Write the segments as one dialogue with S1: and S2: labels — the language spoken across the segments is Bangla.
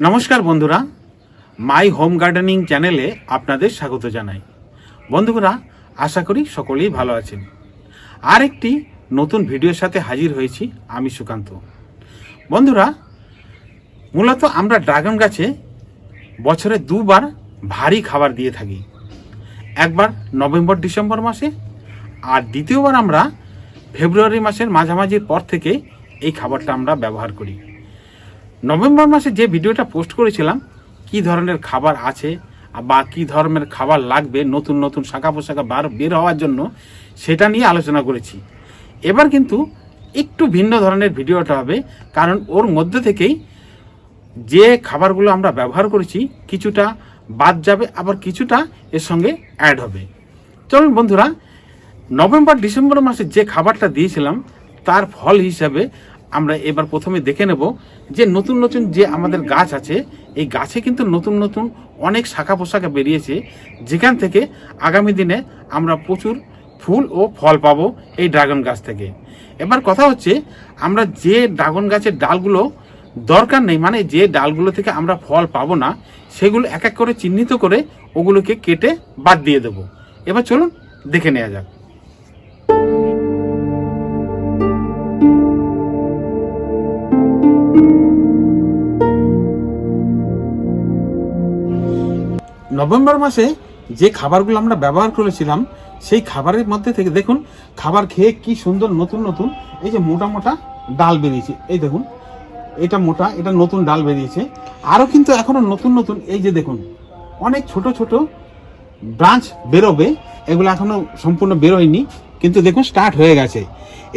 S1: নমস্কার বন্ধুরা মাই হোম গার্ডেনিং চ্যানেলে আপনাদের স্বাগত জানাই। বন্ধুরা, আশা করি সকলেই ভালো আছেন। আর একটি নতুন ভিডিওর সাথে হাজির হয়েছি আমি সুকান্ত। বন্ধুরা, মূলত আমরা ড্রাগন গাছে বছরে দুবার ভারী খাবার দিয়ে থাকি। একবার নভেম্বর, ডিসেম্বর মাসে আর দ্বিতীয়বার আমরা ফেব্রুয়ারি মাসের মাঝামাঝির পর থেকে এই খাবারটা আমরা ব্যবহার করি। নভেম্বর মাসে যে ভিডিওটা পোস্ট করেছিলাম, কি ধরনের খাবার আছে বা কি ধরনের খাবার লাগবে নতুন নতুন শাখা পোশাকা বার বের হওয়ার জন্য, সেটা নিয়ে আলোচনা করেছি। এবার কিন্তু একটু ভিন্ন ধরনের ভিডিওটা হবে, কারণ ওর মধ্যে থেকেই যে খাবারগুলো আমরা ব্যবহার করেছি, কিছুটা বাদ যাবে, আবার কিছুটা এর সঙ্গে অ্যাড হবে। চলুন বন্ধুরা, নভেম্বর, ডিসেম্বর মাসে যে খাবারটা দিয়েছিলাম, তার ফল হিসাবে আমরা এবার প্রথমে দেখে নেব যে নতুন নতুন যে আমাদের গাছ আছে, এই গাছে কিন্তু নতুন নতুন অনেক শাখা পোশাকা বেরিয়েছে। যেখান থেকে আগামী দিনে আমরা প্রচুর ফুল ও ফল পাবো এই ড্রাগন গাছ থেকে। এবার কথা হচ্ছে, আমরা যে ড্রাগন গাছের ডালগুলো দরকার নেই মানে যে ডালগুলো থেকে আমরা ফল পাবো না, সেগুলো এক এক করে চিহ্নিত করে ওগুলোকে কেটে বাদ দিয়ে দেবো। এবার চলুন দেখে নেওয়া যাক। নভেম্বর মাসে যে খাবারগুলো আমরা ব্যবহার করেছিলাম, সেই খাবারের মধ্যে থেকে দেখুন, খাবার খেয়ে কি সুন্দর নতুন নতুন এই যে মোটা মোটা ডাল বেরিয়েছে। এই দেখুন, এটা মোটা, এটা নতুন ডাল বেরিয়েছে। আরও কিন্তু এখনও নতুন নতুন, এই যে দেখুন, অনেক ছোট ছোট ব্রাঞ্চ বেরোবে, এগুলো এখনও সম্পূর্ণ বেরোয়নি, কিন্তু দেখুন, স্টার্ট হয়ে গেছে।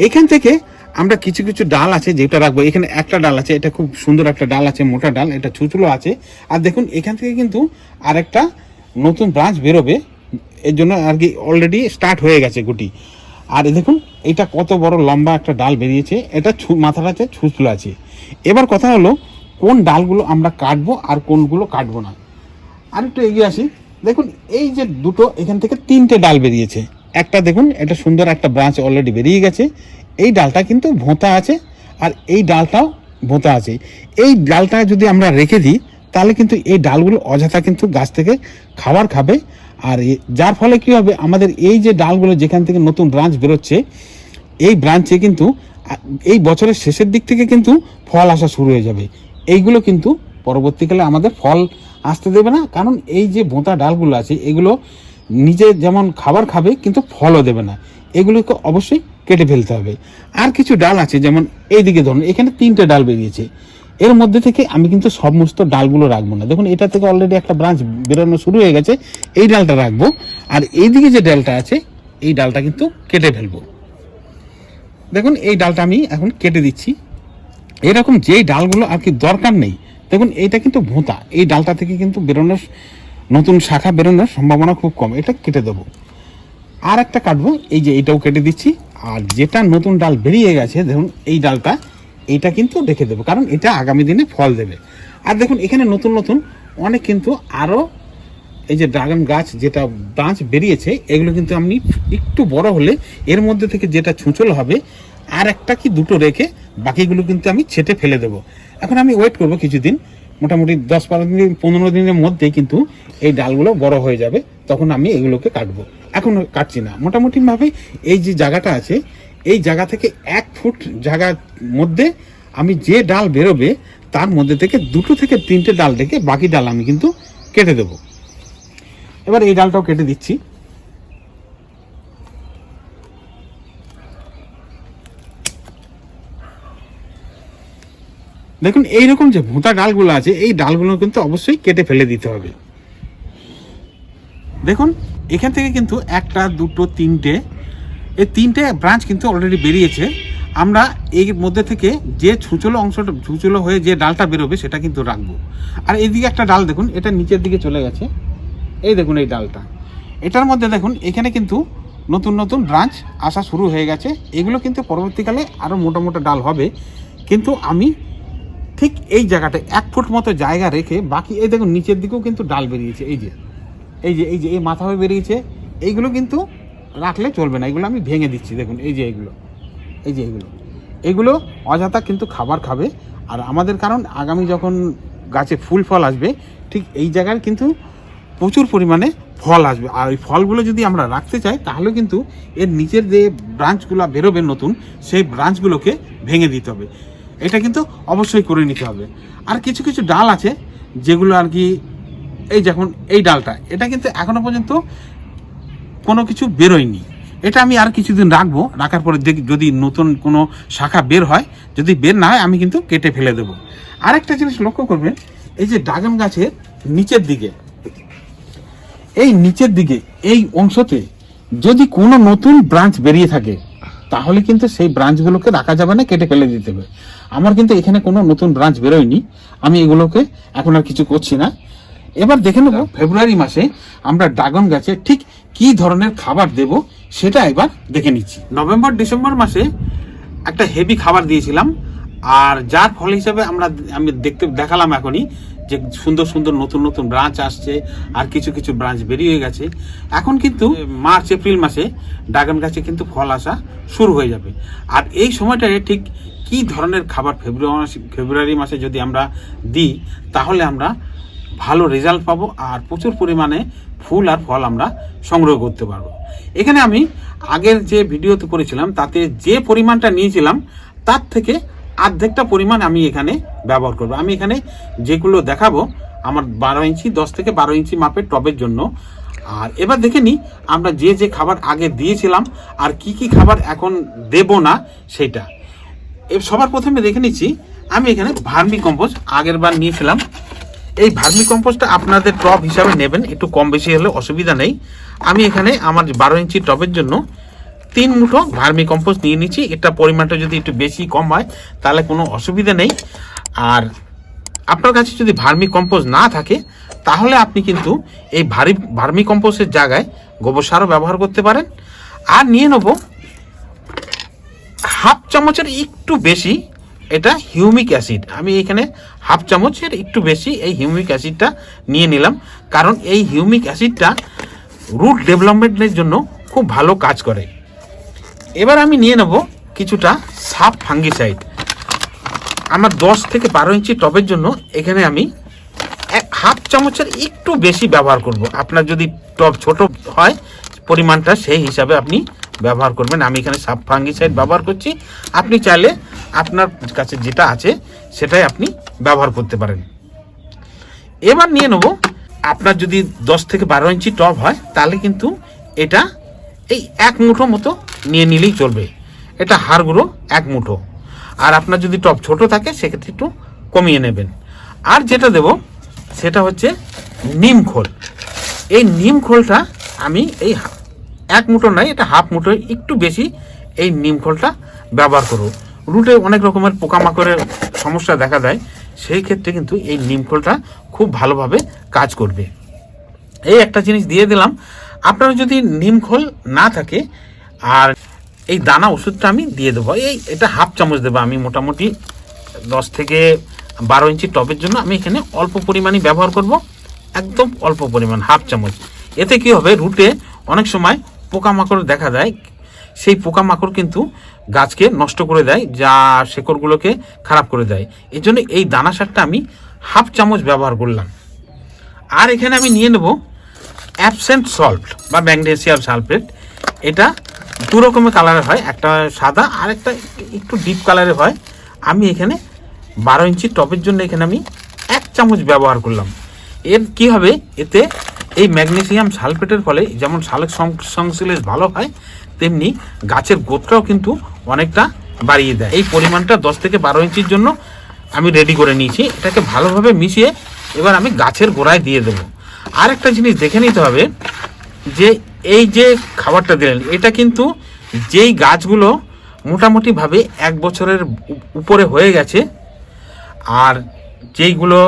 S1: এখান থেকে আমরা কিছু কিছু ডাল আছে যেটা রাখব। এখানে একটা ডাল আছে, এটা খুব সুন্দর একটা ডাল আছে, মোটা ডাল, এটা ছুচুলো আছে। আর দেখুন, এখান থেকে কিন্তু আরেকটা নতুন ব্রাঞ্চ বেরোবে। এর জন্য আর কি অলরেডি স্টার্ট হয়ে গেছে গুটি। আর দেখুন, এটা কত বড় লম্বা একটা ডাল বেরিয়েছে। এটা মাথাটা আছে ছুচলো আছে। এবার কথা হলো, কোন ডালগুলো আমরা কাটবো আর কোনগুলো কাটবো না? আর একটু এগিয়ে আসি। দেখুন, এই যে দুটো, এখান থেকে তিনটে ডাল বেরিয়েছে। একটা দেখুন, এটা সুন্দর একটা ব্রাঞ্চ অলরেডি বেরিয়ে গেছে। এই ডালটা কিন্তু ভোঁতা আছে আর এই ডালটাও ভোঁতা আছে। এই ডালটা যদি আমরা রেখে দিই, তাহলে কিন্তু এই ডালগুলো অযথা কিন্তু গাছ থেকে খাবার খাবে। আর যার ফলে কি হবে, আমাদের এই যে ডালগুলো যেখান থেকে নতুন ব্রাঞ্চ বেরোচ্ছে, এই ব্রাঞ্চে কিন্তু এই বছরের শেষের দিক থেকে কিন্তু ফল আসা শুরু হয়ে যাবে। এইগুলো কিন্তু পরবর্তীকালে আমাদের ফল আসতে দেবে না, কারণ এই যে বোঁতা ডালগুলো আছে, এগুলো নিজে যেমন খাবার খাবে, কিন্তু ফলও দেবে না। এগুলোকে অবশ্যই কেটে ফেলতে হবে। আর কিছু ডাল আছে, যেমন এইদিকে ধরুন, এখানে তিনটে ডাল বেরিয়েছে। এর মধ্যে থেকে আমি কিন্তু সমস্ত ডালগুলো রাখব না। দেখুন, এটা থেকে অলরেডি একটা ব্রাঞ্চ বেরোনো শুরু হয়ে গেছে, এই ডালটা রাখব। আর এইদিকে যে ডালটা আছে, এই ডালটা কিন্তু কেটে ফেলব। দেখুন, এই ডালটা আমি এখন কেটে দিচ্ছি। এরকম যেই ডালগুলো আর কি দরকার নেই, দেখুন, এইটা কিন্তু ভোঁতা। এই ডালটা থেকে কিন্তু বেরোনোর, নতুন শাখা বেরোনোর সম্ভাবনা খুব কম। এটা কেটে দেবো। আর একটা কাটবো, এই যে এটাও কেটে দিচ্ছি। আর যেটা নতুন ডাল বেরিয়ে গেছে, দেখুন, এই ডালটা এইটা কিন্তু রেখে দেবো, কারণ এটা আগামী দিনে ফল দেবে। আর দেখুন, এখানে নতুন নতুন, অনেক কিন্তু আরও এই যে ড্রাগন গাছ যেটা ব্রাঞ্চ বেরিয়েছে, এগুলো কিন্তু আমি একটু বড় হলে এর মধ্যে থেকে যেটা ছুঁচল হবে আর একটা কি দুটো রেখে বাকিগুলো কিন্তু আমি ছেটে ফেলে দেবো। এখন আমি ওয়েট করব কিছুদিন মোটামুটি দশ বারো দিন, পনেরো দিনের মধ্যেই কিন্তু এই ডালগুলো বড় হয়ে যাবে। তখন আমি এগুলোকে কাটবো। এখন কাটছি না। মোটামুটিভাবে এই যে জায়গাটা আছে, এই জায়গা থেকে এক ফুট জায়গার মধ্যে আমি যে ডাল বেরোবে, তার মধ্যে থেকে দুটো থেকে তিনটে ডাল রেখে বাকি ডাল আমি কিন্তু কেটে দেবো। এবার এই ডালটাও কেটে দিচ্ছি। দেখুন, এইরকম যে ভোঁতা ডালগুলো আছে, এই ডালগুলো কিন্তু অবশ্যই কেটে ফেলে দিতে হবে। দেখুন, এখান থেকে কিন্তু একটা, দুটো, তিনটে, এই তিনটে ব্রাঞ্চ কিন্তু অলরেডি বেরিয়েছে। আমরা এর মধ্যে থেকে যে ছুচলো অংশটা, ছুচলো হয়ে যে ডালটা বেরোবে, সেটা কিন্তু রাখব। আর এইদিকে একটা ডাল দেখুন, এটা নিচের দিকে চলে গেছে। এই দেখুন, এই ডালটা। এটার মধ্যে দেখুন, এখানে কিন্তু নতুন নতুন ব্রাঞ্চ আসা শুরু হয়ে গেছে। এগুলো কিন্তু পরবর্তীকালে আরও মোটা মোটা ডাল হবে। কিন্তু আমি ঠিক এই জায়গাটা এক ফুট মতো জায়গা রেখে বাকি, এই দেখুন, নিচের দিকেও কিন্তু ডাল বেরিয়েছে, এই যে। এই যে এই যে, এই মাথা হয়ে বেরিয়েছে। এইগুলো কিন্তু রাখলে চলবে না, এগুলো আমি ভেঙে দিচ্ছি, দেখুন, এই যে এইগুলো এই যে এগুলো। এগুলো অযথা কিন্তু খাবার খাবে। আর আমাদের কারণ, আগামী যখন গাছে ফুল ফল আসবে, ঠিক এই জায়গায় কিন্তু প্রচুর পরিমাণে ফল আসবে। আর ওই ফলগুলো যদি আমরা রাখতে চাই, তাহলে কিন্তু এর নিচের যে ব্রাঞ্চগুলো বেরোবে নতুন, সেই ব্রাঞ্চগুলোকে ভেঙে দিতে হবে। এটা কিন্তু অবশ্যই করে নিতে হবে। আর কিছু কিছু ডাল আছে, যেগুলো আর কি, এই যখন এই ডালটা, এটা কিন্তু এখনও পর্যন্ত কোনো কিছু বেরোয়নি। এটা আমি আর কিছুদিন রাখব, রাখার পরে যদি নতুন কোনো শাখা বের হয়, যদি বের না হয়, আমি কিন্তু কেটে ফেলে দেবো। আরেকটা জিনিস লক্ষ্য করবেন, এই যে ড্রাগন গাছের নিচের দিকে, এই নিচের দিকে, এই অংশতে যদি কোনো নতুন ব্রাঞ্চ বেরিয়ে থাকে, তাহলে কিন্তু সেই ব্রাঞ্চগুলোকে রাখা যাবে না, কেটে ফেলে দিতে হবে। আমার কিন্তু এখানে কোনো নতুন ব্রাঞ্চ বেরোয়নি। আমি এগুলোকে এখন আর কিছু করছি না। এবার দেখে নেব ফেব্রুয়ারি মাসে আমরা ড্রাগন গাছে ঠিক কি ধরনের খাবার দেব সেটা এবার দেখে নিচ্ছি। নভেম্বর, ডিসেম্বর মাসে একটা হেভি খাবার দিয়েছিলাম। আর যার ফল হিসাবে আমরা আমি দেখতে দেখালাম এখনই যে সুন্দর সুন্দর নতুন নতুন ব্রাঞ্চ আসছে আর কিছু কিছু ব্রাঞ্চ বেরিয়ে গেছে। এখন কিন্তু মার্চ, এপ্রিল মাসে ড্রাগন গাছে কিন্তু ফল আসা শুরু হয়ে যাবে। আর এই সময়টায় ঠিক কি ধরনের খাবার ফেব্রুয়ারি ফেব্রুয়ারি মাসে যদি আমরা দিই, তাহলে আমরা ভালো রেজাল্ট পাবো আর প্রচুর পরিমাণে ফুল আর ফল আমরা সংগ্রহ করতে পারব। এখানে আমি আগের যে ভিডিওতে করেছিলাম, তাতে যে পরিমাণটা নিয়েছিলাম, তার থেকে অর্ধেকটা পরিমাণ আমি এখানে ব্যবহার করব। আমি এখানে যেগুলো দেখাবো, আমার বারো ইঞ্চি, দশ থেকে বারো ইঞ্চি মাপের টবের জন্য। আর এবার দেখে নিই, আমরা যে যে খাবার আগে দিয়েছিলাম, আর কি কি খাবার এখন দেব না, সেটা। সবার প্রথমে দেখে নিচ্ছি, আমি এখানে ভার্মি কম্পোস্ট আগের বার নিয়েছিলাম এই ভার্মি কম্পোস্টটা আপনাদের টব হিসাবে নেবেন, একটু কম বেশি হলে অসুবিধা নেই। আমি এখানে আমার বারো ইঞ্চি টবের জন্য তিন মুঠো ভার্মি কম্পোস্ট নিয়ে নিচ্ছি। এটা পরিমাণটা যদি একটু বেশি কম হয়, তাহলে কোনো অসুবিধা নেই। আর আপনার কাছে যদি ভার্মি কম্পোস্ট না থাকে, তাহলে আপনি কিন্তু এই ভারী, ভার্মি কম্পোস্টের জায়গায় গোবর সারও ব্যবহার করতে পারেন। আর নিয়ে নেব হাফ চামচের একটু বেশি এটা হিউমিক অ্যাসিড। আমি এখানে হাফ চামচের একটু বেশি এই হিউমিক অ্যাসিডটা নিয়ে নিলাম। কারণ এই হিউমিক অ্যাসিডটা রুট ডেভেলপমেন্টের জন্য খুব ভালো কাজ করে। এবার আমি নিয়ে নেব কিছুটা সাপ ফাঙ্গিসাইড। আমার দশ থেকে বারো ইঞ্চি টবের জন্য এখানে আমি এক হাফ চামচের একটু বেশি ব্যবহার করব। আপনার যদি টব ছোট হয়, পরিমাণটা সেই হিসাবে আপনি ব্যবহার করবেন। আমি এখানে সাব ফাঙ্গিসাইড ব্যবহার করছি। আপনি চাইলে আপনার কাছে যেটা আছে, সেটাই আপনি ব্যবহার করতে পারেন। এবার নিয়ে নেব। আপনার যদি দশ থেকে বারো ইঞ্চি টব হয়, তাহলে কিন্তু এটা এই এক মুঠো মতো নিয়ে নিলেই চলবে। এটা হাড়গুঁড়ো এক মুঠো। আর আপনার যদি টব ছোট থাকে, সেক্ষেত্রে একটু কমিয়ে নেবেন। আর যেটা দেব, সেটা হচ্ছে নিম খোল। এই নিম খোলটা আমি এই এক মুঠো নয় এটা হাফ মুঠো, একটু বেশি এই নিম খোলটা ব্যবহার করব। রুটে অনেক রকমের পোকামাকড়ের সমস্যা দেখা দেয়, সেই ক্ষেত্রে কিন্তু এই নিম খোলটা খুব ভালোভাবে কাজ করবে। এই একটা জিনিস দিয়ে দিলাম, আপনার যদি নিমখোল না থাকে, আর এই দানা ওষুধটা আমি দিয়ে দেবো। এই, এটা হাফ চামচ দেবো আমি মোটামুটি দশ থেকে বারো ইঞ্চি টবের জন্য। আমি এখানে অল্প পরিমাণই ব্যবহার করব, একদম অল্প পরিমাণ, হাফ চামচ। এতে কি হবে, রুটে অনেক সময় পোকামাকড় দেখা দেয়, সেই পোকামাকড় কিন্তু গাছকে নষ্ট করে দেয়, যা শেকড়গুলোকে খারাপ করে দেয়। এই জন্য এই দানা সারটা আমি হাফ চামচ ব্যবহার করলাম। আর এখানে আমি নিয়ে নেব অ্যাবসেন্ট সল্ট বা ম্যাগনেসিয়াম সালফেট। এটা দু রকমের কালারের হয়, একটা সাদা আর একটা একটু ডিপ কালারের হয়। আমি এখানে বারো ইঞ্চি টপের জন্য এখানে আমি এক চামচ ব্যবহার করলাম। এর কি হবে? এতে এই ম্যাগনেসিয়াম সালফেটের ফলে যেমন সালেক সংশ্লেষ ভালো হয়, তেমনি গাছের গোত্রাও কিন্তু অনেকটা বাড়িয়ে দেয়। এই পরিমাণটা দশ থেকে বারো ইঞ্চির জন্য আমি রেডি করে নিয়েছি। এটাকে ভালোভাবে মিশিয়ে এবার আমি গাছের গোড়ায় দিয়ে দেবো। আর একটা জিনিস দেখে নিতে হবে যে এই যে খাবারটা দিলেন, এটা কিন্তু যেই গাছগুলো মোটামুটিভাবে এক বছরের উপরে হয়ে গেছে, আর যেইগুলো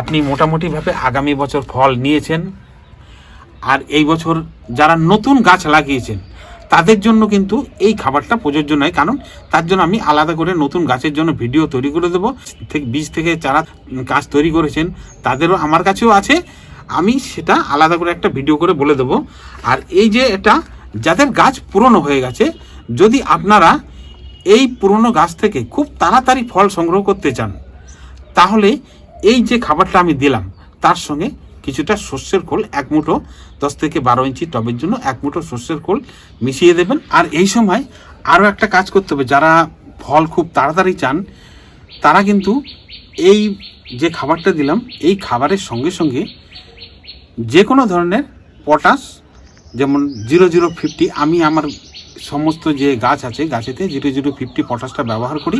S1: আপনি মোটামুটিভাবে আগামী বছর ফল নিয়েছেন আর এই বছর যারা নতুন গাছ লাগিয়েছেন, তাদের জন্য কিন্তু এই খাবারটা প্রযোজ্য নয়। কারণ তার জন্য আমি আলাদা করে নতুন গাছের জন্য ভিডিও তৈরি করে দেবো। বীজ থেকে চারা গাছ তৈরি করেছেন, তাদেরও আমার কাছেও আছে। আমি সেটা আলাদা করে একটা ভিডিও করে বলে দেবো। আর এই যে এটা, যাদের গাছ পুরনো হয়ে গেছে, যদি আপনারা এই পুরনো গাছ থেকে খুব তাড়াতাড়ি ফল সংগ্রহ করতে চান, তাহলে এই যে খাবারটা আমি দিলাম, তার সঙ্গে কিছুটা সর্ষের খোল, এক মুঠো, দশ থেকে বারো ইঞ্চি টবের জন্য এক মুঠো সর্ষের খোল মিশিয়ে দেবেন। আর এই সময় আরও একটা কাজ করতে হবে, যারা ফল খুব তাড়াতাড়ি চান, তারা কিন্তু এই যে খাবারটা দিলাম, এই খাবারের সঙ্গে সঙ্গে যে কোনো ধরনের পটাশ, যেমন জিরো জিরো ফিফটি, আমি আমার সমস্ত যে গাছ আছে, গাছেতে জিরো জিরো ফিফটি পটাশটা ব্যবহার করি।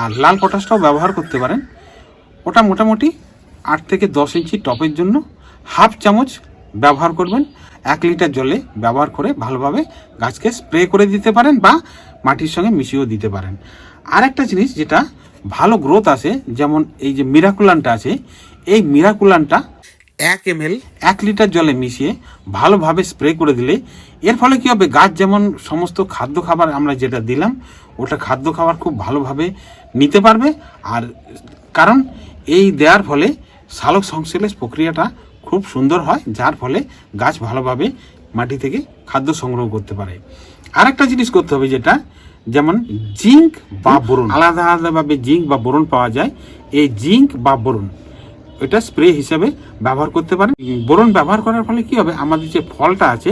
S1: আর লাল পটাশটাও ব্যবহার করতে পারেন। ওটা মোটামুটি আট থেকে দশ ইঞ্চি টপের জন্য হাফ চামচ ব্যবহার করবেন। এক লিটার জলে ব্যবহার করে ভালোভাবে গাছকে স্প্রে করে দিতে পারেন বা মাটির সঙ্গে মিশিয়েও দিতে পারেন। আর একটা জিনিস যেটা ভালো গ্রোথ আসে যেমন এই যে মিরাকুলানটা আছে, এই মিরাকুলানটা এক এম এল এক লিটার জলে মিশিয়ে ভালোভাবে স্প্রে করে দিলে এর ফলে কী হবে? গাছ যেমন সমস্ত খাদ্য খাবার আমরা যেটা দিলাম, ওটা খাদ্য খাবার খুব ভালোভাবে নিতে পারবে। আর কারণ এই দেওয়ার ফলে সালোক সংশ্লেষ প্রক্রিয়াটা খুব সুন্দর হয়, যার ফলে গাছ ভালোভাবে মাটি থেকে খাদ্য সংগ্রহ করতে পারে। আরেকটা জিনিস করতে হবে যেটা, যেমন জিঙ্ক বা বোরন। আলাদা আলাদাভাবে জিঙ্ক বা বোরন পাওয়া যায়। এই জিঙ্ক বা বোরন, এটা স্প্রে হিসাবে ব্যবহার করতে পারেন। বোরন ব্যবহার করার ফলে কি হবে? আমাদের যে ফলটা আছে,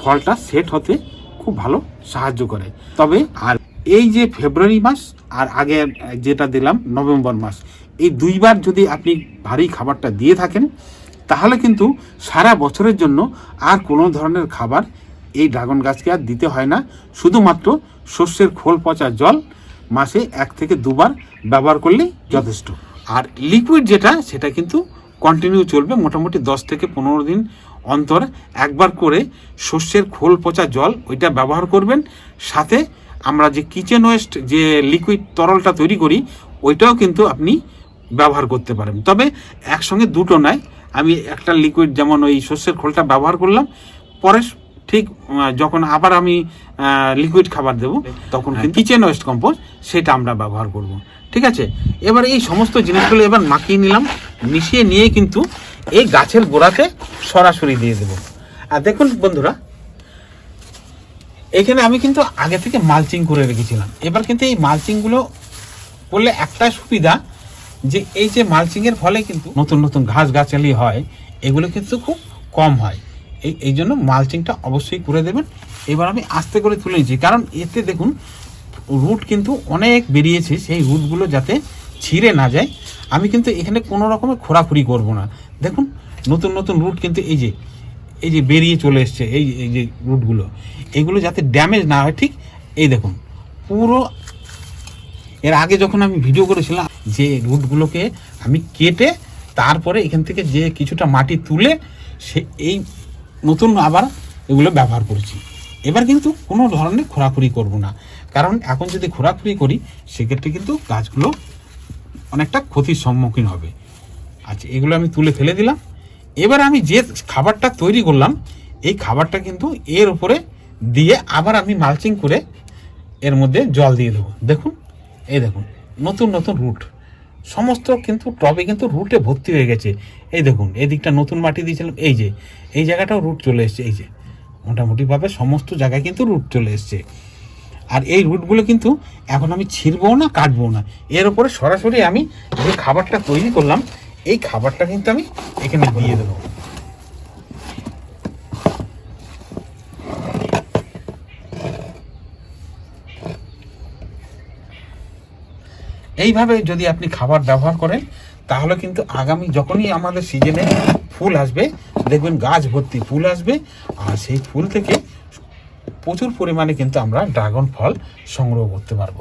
S1: ফলটা সেট হতে খুব ভালো সাহায্য করে। তবে আর এই যে ফেব্রুয়ারি মাস, আর আগে যেটা দিলাম, নভেম্বর মাস এই দুইবার যদি আপনি ভারী খাবারটা দিয়ে থাকেন, তাহলে কিন্তু সারা বছরের জন্য আর কোনো ধরনের খাবার এই ড্রাগন গাছকে আর দিতে হয় না। শুধুমাত্র শস্যের খোল পচা জল মাসে এক থেকে দুবার ব্যবহার করলেই যথেষ্ট। আর লিকুইড যেটা, সেটা কিন্তু কন্টিনিউ চলবে মোটামুটি দশ থেকে পনেরো দিন অন্তর। একবার করে শস্যের খোল পচা জল ওইটা ব্যবহার করবেন। সাথে আমরা যে কিচেন ওয়েস্ট যে লিকুইড তরলটা তৈরি করি, ওইটাও কিন্তু আপনি ব্যবহার করতে পারেন। তবে একসঙ্গে দুটো নয় আমি একটা লিকুইড যেমন ওই শস্যের খোলটা ব্যবহার করলাম পরে ঠিক যখন আবার আমি লিকুইড খাবার দেব তখন কিচেন ওয়েস্ট কম্পোস্ট সেটা আমরা ব্যবহার করব। ঠিক আছে? এবার এই সমস্ত জিনিসগুলো এবার মাখিয়ে নিলাম। মিশিয়ে নিয়ে কিন্তু এই গাছের গোড়াতে সরাসরি দিয়ে দেব। আর দেখুন বন্ধুরা এখানে আমি কিন্তু আগে থেকে মালচিং করে রেখেছিলাম। এবার কিন্তু এই মালচিংগুলো করলে একটা সুবিধা যে এই যে মালচিংয়ের ফলে কিন্তু নতুন নতুন ঘাস গাছালি হয়, এগুলো কিন্তু খুব কম হয়। এই এই জন্য মালচিংটা অবশ্যই করে দেবেন। এবার আমি আস্তে করে তুলে নিচ্ছি, কারণ এতে দেখুন, রুট কিন্তু অনেক বেরিয়েছে, সেই রুটগুলো যাতে ছিঁড়ে না যায়। আমি কিন্তু এখানে কোনো রকমের খোরাখুরি করব না। দেখুন, নতুন নতুন রুট কিন্তু এই যে এই যে বেরিয়ে চলে এসছে, এই এই যে রুটগুলো। এগুলো যাতে ড্যামেজ না হয়, ঠিক এই দেখুন, পুরো এর আগে যখন আমি ভিডিও করেছিলাম, যে রুটগুলোকে আমি কেটে তারপরে এখান থেকে যে কিছুটা মাটি তুলে সে এই নতুন আবার এগুলো ব্যবহার করেছি। এবার কিন্তু কোনো ধরনের খোরাখুরি করব না। কারণ এখন যদি খোরাখুরি করি, সেক্ষেত্রে কিন্তু গাছগুলো অনেকটা ক্ষতির সম্মুখীন হবে। আচ্ছা এগুলো আমি তুলে ফেলে দিলাম। এবার আমি যে খাবারটা তৈরি করলাম, এই খাবারটা কিন্তু এর উপরে দিয়ে আবার আমি মালচিং করে এর মধ্যে জল দিয়ে দেবো। দেখুন এই দেখুন, নতুন নতুন রুট সমস্ত কিন্তু টবে কিন্তু রুটে ভর্তি হয়ে গেছে। এই দেখুন, এই দিকটা নতুন মাটি দিয়েছিলাম, এই যে, এই জায়গাটাও রুট চলে এসছে, এই যে। মোটামুটিভাবে সমস্ত জায়গায় কিন্তু রুট চলে এসছে। আর এই রুটগুলো কিন্তু এখন আমি ছিঁড়বো না কাটবো না। এর উপরে সরাসরি আমি যে খাবারটা তৈরি করলাম, এই খাবারটা কিন্তু আমি এখানে দিয়ে দেবো। এইভাবে যদি আপনি খাবার ব্যবহার করেন, তাহলে কিন্তু আগামী যখনই আমাদের সিজনে ফুল আসবে, দেখবেন গাছ ভর্তি ফুল আসবে, আর সেই ফুল থেকে প্রচুর পরিমাণে কিন্তু আমরা ড্রাগন ফল সংগ্রহ করতে পারব।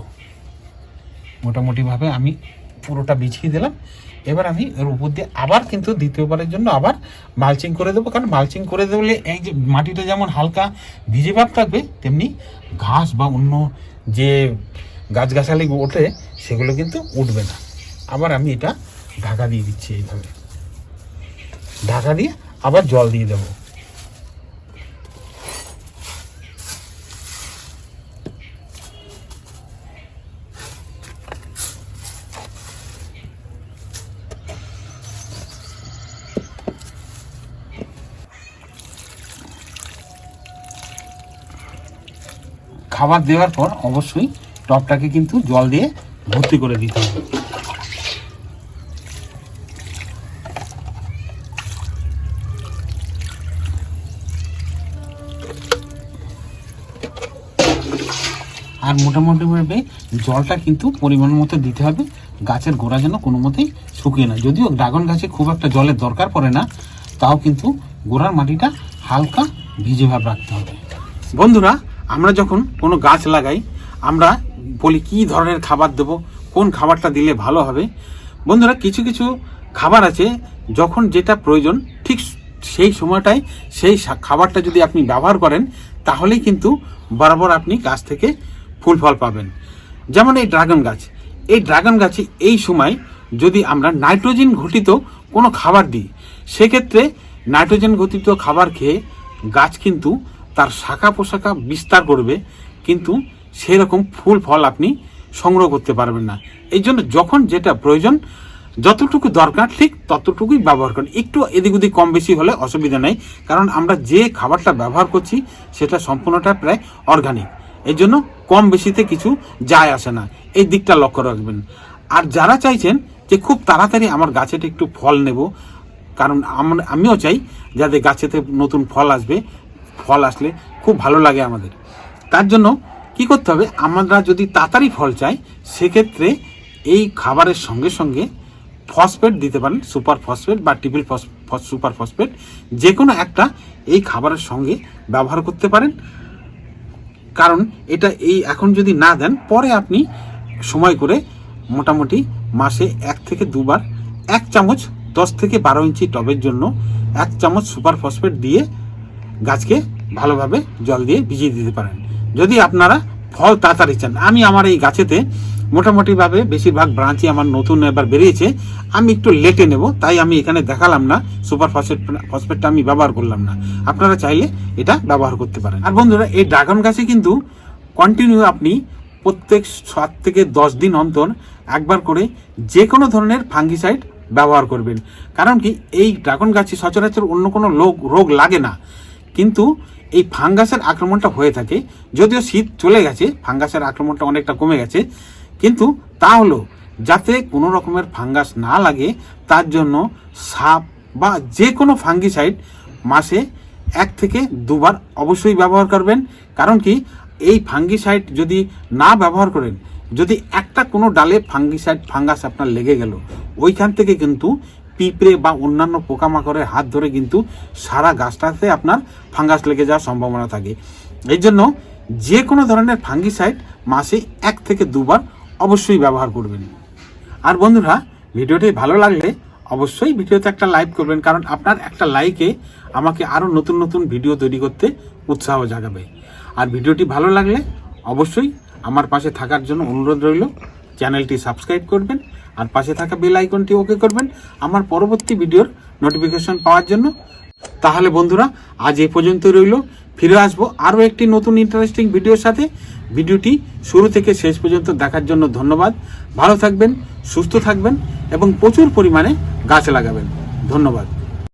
S1: মোটামুটিভাবে আমি পুরোটা বিছিয়ে দিলাম। এবার আমি এর উপর দিয়ে আবার কিন্তু দ্বিতীয়বারের জন্য আবার মালচিং করে দেবো, কারণ মালচিং করে দেবলে এই যে মাটিটা যেমন হালকা ভিজে ভাব থাকবে, তেমনি ঘাস বা অন্য যে গাছগাছালি ওঠে সেগুলো কিন্তু উঠবে না। আবার আমি এটা ঢাকা দিয়ে দিচ্ছি এইভাবে। ঢাকা দিয়ে আবার জল দিয়ে দেবো। খাবার দেওয়ার পর অবশ্যই টপটাকে কিন্তু জল দিয়ে ভর্তি করে দিতে হবে। আর মোটামুটিভাবে জলটা কিন্তু পরিমাণ মতো দিতে হবে। গাছের গোড়া যেন কোনো মতেই শুকিয়ে না। যদিও ড্রাগন গাছে খুব একটা জলের দরকার পড়ে না, তাও কিন্তু গোড়ার মাটিটা হালকা ভিজে ভাব রাখতে হবে। বন্ধুরা, আমরা যখন কোনো গাছ লাগাই, আমরা বলি, কি ধরনের খাবার দেবো? কোন খাবারটা দিলে ভালো হবে? বন্ধুরা, কিছু কিছু খাবার আছে, যখন যেটা প্রয়োজন, ঠিক সেই সময়টায় সেই খাবারটা যদি আপনি ব্যবহার করেন, তাহলেই কিন্তু বরাবর আপনি গাছ থেকে ফুল ফল পাবেন। যেমন এই ড্রাগন গাছ। এই ড্রাগন গাছে এই সময় যদি আমরা নাইট্রোজেন ঘটিত কোনো খাবার দিই, সেক্ষেত্রে নাইট্রোজেন ঘটিত খাবার খেয়ে গাছ কিন্তু তার শাখা পোশাখা বিস্তার করবে, কিন্তু সেরকম ফুল, ফল আপনি সংগ্রহ করতে পারবেন না। এই জন্য যখন যেটা প্রয়োজন, যতটুকু দরকার, ঠিক ততটুকুই ব্যবহার করেন। একটু এদিক ওদিক কম বেশি হলে অসুবিধা নেই, কারণ আমরা যে খাবারটা ব্যবহার করছি, সেটা সম্পূর্ণটা প্রায় অর্গানিক এই জন্য কম বেশিতে কিছু যায় আসে না। এই দিকটা লক্ষ্য রাখবেন। আর যারা চাইছেন যে খুব তাড়াতাড়ি আমার গাছেটা একটু ফল নেব, কারণ আমিও চাই যাতে গাছেতে নতুন ফল আসবে, ফল আসলে খুব ভালো লাগে আমাদের। তার জন্য কি করতে হবে? আমরা যদি তাড়াতাড়ি ফল চাই, সেক্ষেত্রে এই খাবারের সঙ্গে সঙ্গে ফসফেট দিতে পারেন সুপার ফসফেট বা ট্রিপল সুপার ফসফেট যে কোনো একটা এই খাবারের সঙ্গে ব্যবহার করতে পারেন। কারণ এটা এই এখন যদি না দেন, পরে আপনি সময় করে মোটামুটি মাসে এক থেকে দুবার এক চামচ দশ থেকে বারো ইঞ্চি টবের জন্য এক চামচ সুপার ফসফেট দিয়ে গাছকে ভালোভাবে জল দিয়ে ভিজিয়ে দিতে পারেন। যদি আপনারা ফল তাড়াতাড়ি চান, আমি আমার এই গাছেতে মোটামুটিভাবে বেশিরভাগ ব্রাঞ্চই আমার নতুন এবার বেরিয়েছে, আমি একটু লেটে নেব, তাই আমি এখানে দেখালাম না সুপার ফসফেট ফসফেটটা আমি ব্যবহার করলাম না। আপনারা চাইলে এটা ব্যবহার করতে পারেন। আর বন্ধুরা, এই ড্রাগন গাছে কিন্তু কন্টিনিউ আপনি প্রত্যেক সাত থেকে দশ দিন অন্তর একবার করে যে কোনো ধরনের ফাঙ্গিসাইড ব্যবহার করবেন। কারণ কি, এই ড্রাগন গাছে সচরাচর অন্য কোনো রোগ রোগ লাগে না। কিন্তু এই ফাঙ্গাসের আক্রমণটা হয়ে থাকে। যদিও শীত চলে গেছে, ফাঙ্গাসের আক্রমণটা অনেকটা কমে গেছে। কিন্তু তা হলো, যাতে কোনো রকমের ফাঙ্গাস না লাগে, তার জন্য সাপ বা যে কোনো ফাঙ্গিসাইড মাসে এক থেকে দুবার অবশ্যই ব্যবহার করবেন। কারণ কি, এই ফাঙ্গিসাইড যদি না ব্যবহার করেন, যদি একটা কোনো ডালে ফাঙ্গিসাইড, ফাঙ্গাস আপনার লেগে গেল, ওইখান থেকে কিন্তু পিঁপড়ে বা অন্যান্য পোকামাকড়ের হাত ধরে কিন্তু সারা গাছটাতে আপনার ফাঙ্গাস লেগে যাওয়ার সম্ভাবনা থাকে। এই জন্য যে কোনো ধরনের ফাঙ্গিসাইড মাসে এক থেকে দুবার অবশ্যই ব্যবহার করবেন। আর বন্ধুরা, ভিডিওটি ভালো লাগলে অবশ্যই ভিডিওতে একটা লাইক করবেন, কারণ আপনার একটা লাইকে আমাকে আরও নতুন নতুন ভিডিও তৈরি করতে উৎসাহ জাগাবে। আর ভিডিওটি ভালো লাগলে অবশ্যই আমার পাশে থাকার জন্য অনুরোধ রইল। চ্যানেলটি সাবস্ক্রাইব করবেন আর পাশে থাকা বেল আইকনটি ওকে করবেন আমার পরবর্তী ভিডিওর নোটিফিকেশন পাওয়ার জন্য। তাহলে বন্ধুরা, আজ এই পর্যন্ত রইল। ফিরে আসব আরও একটি নতুন ইন্টারেস্টিং ভিডিওর সাথে। ভিডিওটি শুরু থেকে শেষ পর্যন্ত দেখার জন্য ধন্যবাদ। ভালো থাকবেন, সুস্থ থাকবেন এবং প্রচুর পরিমাণে গাছ লাগাবেন। ধন্যবাদ।